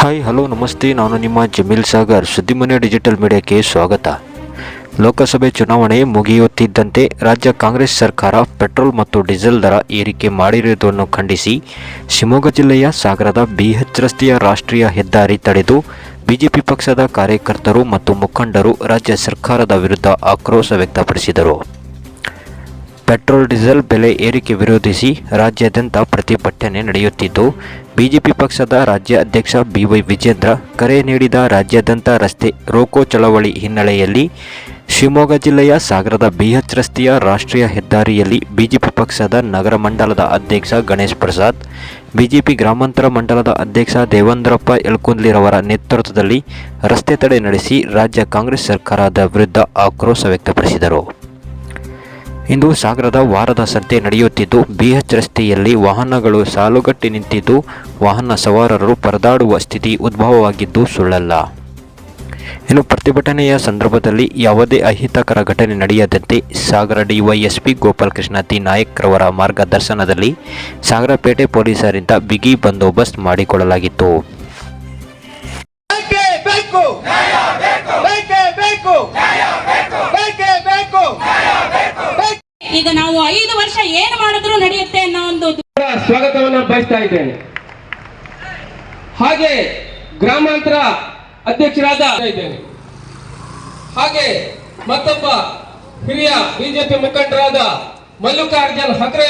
Hi hello ನಮಸ್ತೆ. ನಾನು ನಿಮ್ಮ ಜಮೀಲ್ ಸಾಗರ್. ಸುದ್ದಿಮನೆ ಡಿಜಿಟಲ್ ಮೀಡಿಯಾಕ್ಕೆ ಸ್ವಾಗತ. ಲೋಕಸಭೆ ಚುನಾವಣೆ ಮುಗಿಯುತ್ತಿದ್ದಂತೆ ರಾಜ್ಯ ಕಾಂಗ್ರೆಸ್ ಸರ್ಕಾರ ಪೆಟ್ರೋಲ್ ಮತ್ತು ಡೀಸೆಲ್ ದರ ಏರಿಕೆ ಮಾಡಿರುವುದನ್ನು ಖಂಡಿಸಿ ಶಿವಮೊಗ್ಗ ಜಿಲ್ಲೆಯ ಸಾಗರದ ಬಿಹೆಚ್ ರಸ್ತೆಯ ರಾಷ್ಟ್ರೀಯ ಹೆದ್ದಾರಿ ತಡೆದು ಬಿಜೆಪಿ ಪಕ್ಷದ ಕಾರ್ಯಕರ್ತರು ಮತ್ತು ಮುಖಂಡರು ರಾಜ್ಯ ಸರ್ಕಾರದ ವಿರುದ್ಧ ಆಕ್ರೋಶ ವ್ಯಕ್ತಪಡಿಸಿದರು. ಪೆಟ್ರೋಲ್, ಡೀಸೆಲ್ ಬೆಲೆ ಏರಿಕೆ ವಿರೋಧಿಸಿ ರಾಜ್ಯಾದ್ಯಂತ ಪ್ರತಿಭಟನೆ ನಡೆಯುತ್ತಿದ್ದು, ಬಿಜೆಪಿ ಪಕ್ಷದ ರಾಜ್ಯ ಅಧ್ಯಕ್ಷ ಬಿವೈ ವಿಜೇಂದ್ರ ಕರೆ ನೀಡಿದ ರಾಜ್ಯಾದ್ಯಂತ ರಸ್ತೆ ರೋಕೋ ಚಳವಳಿ ಹಿನ್ನೆಲೆಯಲ್ಲಿ ಶಿವಮೊಗ್ಗ ಜಿಲ್ಲೆಯ ಸಾಗರದ ಬಿಎಚ್ ರಸ್ತೆಯ ರಾಷ್ಟ್ರೀಯ ಹೆದ್ದಾರಿಯಲ್ಲಿ ಬಿಜೆಪಿ ಪಕ್ಷದ ನಗರ ಮಂಡಲದ ಅಧ್ಯಕ್ಷ ಗಣೇಶ್ ಪ್ರಸಾದ್, ಬಿಜೆಪಿ ಗ್ರಾಮಾಂತರ ಮಂಡಲದ ಅಧ್ಯಕ್ಷ ದೇವೇಂದ್ರಪ್ಪ ಎಲ್ಕುಂದ್ಲಿರವರ ನೇತೃತ್ವದಲ್ಲಿ ರಸ್ತೆ ತಡೆ ನಡೆಸಿ ರಾಜ್ಯ ಕಾಂಗ್ರೆಸ್ ಸರ್ಕಾರದ ವಿರುದ್ಧ ಆಕ್ರೋಶ ವ್ಯಕ್ತಪಡಿಸಿದರು. ಇಂದು ಸಾಗರದ ವಾರದ ಸಂತೆ ನಡೆಯುತ್ತಿದ್ದು ಬಿಎಚ್ ರಸ್ತೆಯಲ್ಲಿ ವಾಹನಗಳು ಸಾಲುಗಟ್ಟಿ ನಿಂತಿದ್ದು, ವಾಹನ ಸವಾರರು ಪರದಾಡುವ ಸ್ಥಿತಿ ಉದ್ಭವವಾಗಿದ್ದು ಸುಳ್ಳಲ್ಲ. ಇನ್ನು ಪ್ರತಿಭಟನೆಯ ಸಂದರ್ಭದಲ್ಲಿ ಯಾವುದೇ ಅಹಿತಕರ ಘಟನೆ ನಡೆಯದಂತೆ ಸಾಗರ ಡಿವೈಎಸ್ಪಿ ಗೋಪಾಲಕೃಷ್ಣ ತಿ ನಾಯಕ್ ರವರ ಮಾರ್ಗದರ್ಶನದಲ್ಲಿ ಸಾಗರಪೇಟೆ ಪೊಲೀಸರಿಂದ ಬಿಗಿ ಬಂದೋಬಸ್ತ್ ಮಾಡಿಕೊಳ್ಳಲಾಗಿತ್ತು. ಈಗ ನಾವು ಐದು ವರ್ಷ ಏನು ಮಾಡಿದ್ರು ನಡೆಯುತ್ತೆ ಅನ್ನೋ ಒಂದು ಸ್ವಾಗತವನ್ನು ಬಯಸ್ತಾ ಇದ್ದೇನೆ. ಹಾಗೆ ಗ್ರಾಮಾಂತರ ಅಧ್ಯಕ್ಷರಾದ ಇದ್ದೇನೆ. ಹಾಗೆ ಮತ್ತೊಬ್ಬ ಹಿರಿಯ ಬಿಜೆಪಿ ಮುಖಂಡರಾದ ಮಲ್ಲಿಕಾರ್ಜುನ್ ಹಕ್ರೆ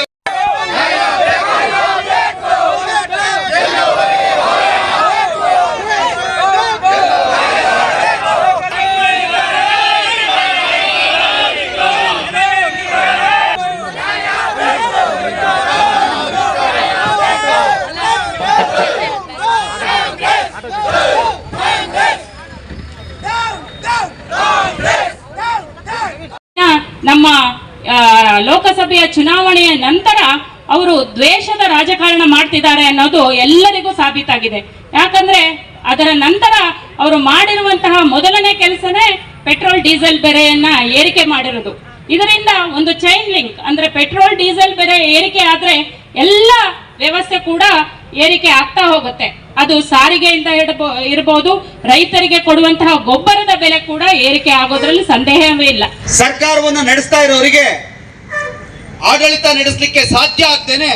ಲೋಕಸಭೆಯ ಚುನಾವಣೆಯ ನಂತರ ಅವರು ದ್ವೇಷದ ರಾಜಕಾರಣ ಮಾಡ್ತಿದ್ದಾರೆ ಅನ್ನೋದು ಎಲ್ಲರಿಗೂ ಸಾಬೀತಾಗಿದೆ. ಯಾಕಂದ್ರೆ ಅದರ ನಂತರ ಅವರು ಮಾಡಿರುವಂತಹ ಮೊದಲನೇ ಕೆಲಸನೇ ಪೆಟ್ರೋಲ್, ಡೀಸೆಲ್ ಬೆರೆಯನ್ನ ಏರಿಕೆ ಮಾಡಿರೋದು. ಇದರಿಂದ ಒಂದು ಚೈನ್ ಲಿಂಕ್ ಅಂದ್ರೆ ಪೆಟ್ರೋಲ್, ಡೀಸೆಲ್ ಬೆರೆ ಏರಿಕೆ ಆದ್ರೆ ಎಲ್ಲ ವ್ಯವಸ್ಥೆ ಕೂಡ ಏರಿಕೆ ಆಗ್ತಾ ಹೋಗುತ್ತೆ. ಅದು ಸಾರಿಗೆಯಿಂದ ಇಡಬೋ- ಇರ್ಬೋದು, ರೈತರಿಗೆ ಕೊಡುವಂತಹ ಗೊಬ್ಬರದ ಬೆಲೆ ಕೂಡ ಏರಿಕೆ ಆಗೋದ್ರಲ್ಲಿ ಸಂದೇಹವೇ ಇಲ್ಲ. ಸರ್ಕಾರವನ್ನು ನಡೆಸ್ತಾ ಇರೋರಿಗೆ ಆಡಳಿತ ನಡೆಸಲಿಕ್ಕೆ ಸಾಧ್ಯ ಆಗ್ತೇನೆ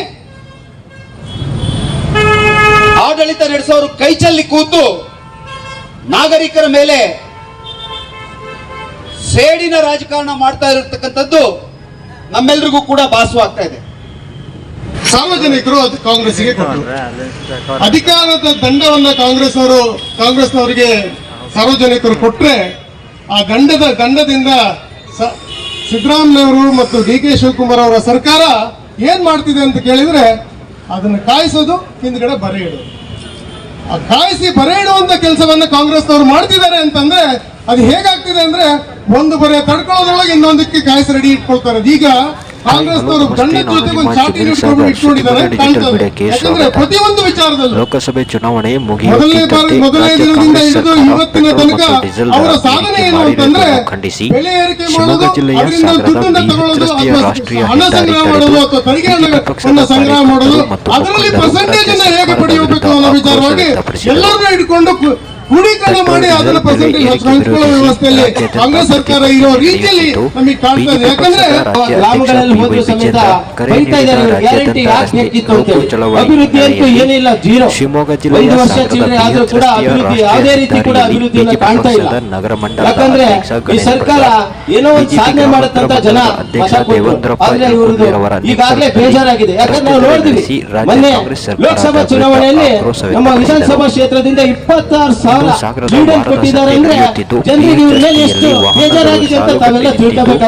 ಆಡಳಿತ ನಡೆಸೋರು ಕೈಚಲ್ಲಿ ಕೂತು ನಾಗರಿಕರ ಮೇಲೆ ಸೇಡಿನ ರಾಜಕಾರಣ ಮಾಡ್ತಾ ಇರತಕ್ಕಂಥದ್ದು ನಮ್ಮೆಲ್ರಿಗೂ ಕೂಡ ಭಾಸವಾಗ್ತಾ ಇದೆ. ಸಾರ್ವಜನಿಕರು ಅದು ಕಾಂಗ್ರೆಸ್ಗೆ ಅಧಿಕಾರದ ದಂಡವನ್ನ ಕಾಂಗ್ರೆಸ್ನವರು, ಕಾಂಗ್ರೆಸ್ನವರಿಗೆ ಸಾರ್ವಜನಿಕರು ಕೊಟ್ರೆ ಆ ದಂಡದ, ದಂಡದಿಂದ ಸಿದ್ದರಾಮಯ್ಯವರು ಮತ್ತು ಡಿ ಕೆ ಶಿವಕುಮಾರ್ ಅವರ ಸರ್ಕಾರ ಏನ್ ಮಾಡ್ತಿದೆ ಅಂತ ಕೇಳಿದ್ರೆ ಅದನ್ನ ಕಾಯಿಸೋದು, ಹಿಂದ್ಗಡೆ ಬರೆ ಆ ಕಾಯಿಸಿ ಬರೆ ಇಡುವಂತ ಕೆಲಸವನ್ನ ಕಾಂಗ್ರೆಸ್ನವರು ಮಾಡ್ತಿದ್ದಾರೆ ಅಂತಂದ್ರೆ ಅದು ಹೇಗಾಗ್ತಿದೆ ಅಂದ್ರೆ ಒಂದು ಬರೆ ತಡ್ಕೊಳ್ಳೋದ್ರೊಳಗೆ ಇನ್ನೊಂದಕ್ಕೆ ಕಾಯಿಸಿ ರೆಡಿ ಇಟ್ಕೊಳ್ತಾರೆ. ಈಗ ಲೋಕಸಭೆ ಚುನಾವಣೆ ಮುಗಿಯುತ್ತಿದ್ದಂತೆ ಖಂಡಿಸಿ ಶಿವಮೊಗ್ಗ ಜಿಲ್ಲೆಯ ರಸ್ತೆಯ ರಾಷ್ಟ್ರೀಯ ಹೆದ್ದಾರಿ ತಡೆದು ಪಕ್ಷದ ಕಾರ್ಯಕರ್ತರು ಮತ್ತು ಮುಖಂಡರು ಕ್ರೋಢೀಕರಣ ಮಾಡಿ ಅದರ ಪರ್ಸೆಂಟೇಜ್ ಹಂಚ್ಕೊಳ್ಳೋ ವ್ಯವಸ್ಥೆಯಲ್ಲಿ ಕಾಂಗ್ರೆಸ್ ಸರ್ಕಾರ ಇರೋ ರೀತಿಯಲ್ಲಿ ನಮಗೆ ಕಾಣ್ತಾ ಇದೆ ಯಾಕಂದ್ರೆ ಗ್ರಾಮಗಳಲ್ಲಿ ಹೋದ್ರು ಸಮೇತ ಬೈತಾ ಇದ್ದಾರೆ ಗ್ಯಾರಂಟಿ ಯಾಕೆ ಹೆಚ್ಚಿತ್ತು ಅಂತ ಹೇಳಿ ಅಭಿವೃದ್ಧಿ ಅಂತೂ ಏನಿಲ್ಲ ಜೀರೋ. ಶಿವಮೊಗ್ಗ ಜಿಲ್ಲೆಯ ಐದು ವರ್ಷ ಚಿಲ್ಲರೆ ಆದ್ರೂ ಕೂಡ ಅಭಿವೃದ್ಧಿ ಯಾವುದೇ ರೀತಿ ಕೂಡ ಅಭಿವೃದ್ಧಿಯನ್ನ ಕಾಣ್ತಾ ಇಲ್ಲ. ನಗರ ಮಂಡಲ ಯಾಕಂದ್ರೆ ಈ ಸರ್ಕಾರ ಏನೋ ಒಂದು ಸಾಧನೆ ಮಾಡುತ್ತಂತ ಜನ ಆದ್ರೆ ಇವ್ರದ್ದು ಈಗಾಗಲೇ ಬೇಜಾರಾಗಿದೆ. ಯಾಕಂದ್ರೆ ನಾವು ನೋಡಿದ್ವಿ ಮೊನ್ನೆ ಲೋಕಸಭಾ ಚುನಾವಣೆಯಲ್ಲಿ ನಮ್ಮ. ವಿಧಾನಸಭಾ ಕ್ಷೇತ್ರದಿಂದ ಇಪ್ಪತ್ತಾರು ಸಾವಿರ ಸಾಗರದ ವಾರದ ಸಭೆ ನಡೆಯುತ್ತಿದ್ದು ವಾಹನಗಳು